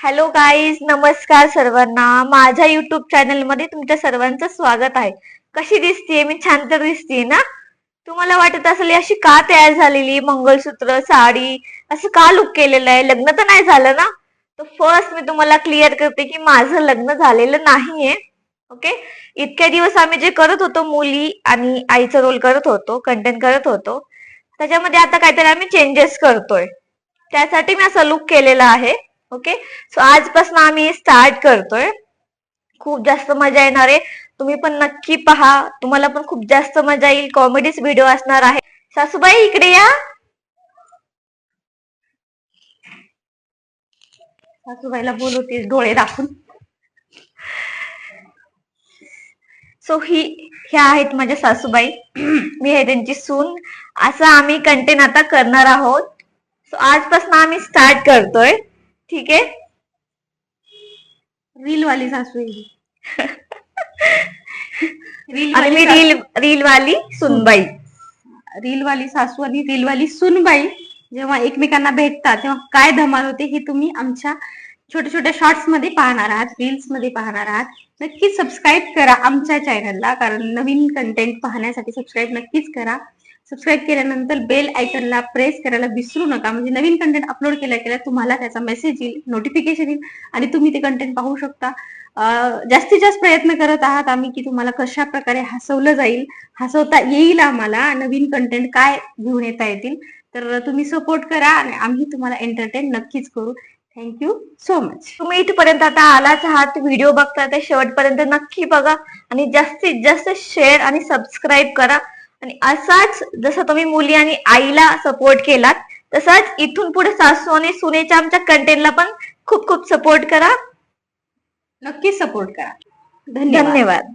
Hello guys नमस्कार सर्वांना. माझ्या युट्यूब चॅनलमध्ये तुमच्या सर्वांचं स्वागत आहे. कशी दिसतीये? मी छान तर दिसतीये ना? तुम्हाला वाटत असेल अशी का तयार झालेली मंगळसूत्र साडी? असं का लुक केलेलं आहे? लग्न तर नाही झालं ना? तर फर्स्ट मी तुम्हाला क्लिअर करते की माझं लग्न झालेलं नाहीये. ओके इतक्या दिवस आम्ही जे करत होतो मुली आणि आईचा रोल करत होतो कंटेंट करत होतो त्याच्यामध्ये आता काहीतरी आम्ही चेंजेस करतोय. त्यासाठी मी असा लुक केलेला आहे. ओके सो आजपासून आम्ही स्टार्ट करतोय. खूप जास्त मजा येणार आहे. तुम्ही पण नक्की पहा. तुम्हाला पण खूप जास्त मजा येईल. कॉमेडीच व्हिडिओ असणार आहे. सासूबाई इकडे या. सासूबाईला बोलवते डोळे दाखवून. सो ही ह्या आहेत माझ्या सासूबाई. मी आहे त्यांची सून. असं आम्ही कंटेन आता करणार आहोत. सो आजपासून आम्ही स्टार्ट करतोय. ठीक आहे? रील वाली सासू. रील आणि मी वाली रील रील वाली सुनबाई. रील वाली सासू आणि रील वाली सुनबाई. जेव्हा एकमेकांना भेटतात तेव्हा काय धमाल होते हे तुम्ही आमच्या छोट्या छोट्या शॉर्ट्समध्ये पाहणार आहात रील्समध्ये पाहणार आहात. नक्कीच सबस्क्राईब करा आमच्या चॅनलला कारण नवीन कंटेंट पाहण्यासाठी सबस्क्राईब नक्कीच करा. सबस्क्राईब केल्यानंतर बेल आयकनला प्रेस करायला विसरू नका. म्हणजे नवीन कंटेंट अपलोड केल्या केल्या तुम्हाला त्याचा मेसेज येईल नोटिफिकेशन येईल आणि तुम्ही ते कंटेंट पाहू शकता. जास्तीत जास्त प्रयत्न करत आहात आम्ही की तुम्हाला कशा प्रकारे हसवलं जाईल हसवता येईल आम्हाला नवीन कंटेंट काय घेऊन येता येतील तर तुम्ही सपोर्ट करा आणि आम्ही तुम्हाला एंटरटेन नक्कीच करू. थँक्यू सो मच तुम्ही इथपर्यंत आता आलाच आहात व्हिडिओ बघता ते शेवटपर्यंत नक्की बघा आणि जास्तीत जास्त शेअर आणि सबस्क्राईब करा. आणि असाच जसं तुम्ही मुली आणि आईला सपोर्ट केलात तसाच इथून पुढे सासू आणि सुनेच्या आमच्या कंटेंटला पण खूप खूप सपोर्ट करा. नक्की सपोर्ट करा. धन्यवाद. धन्यवाद.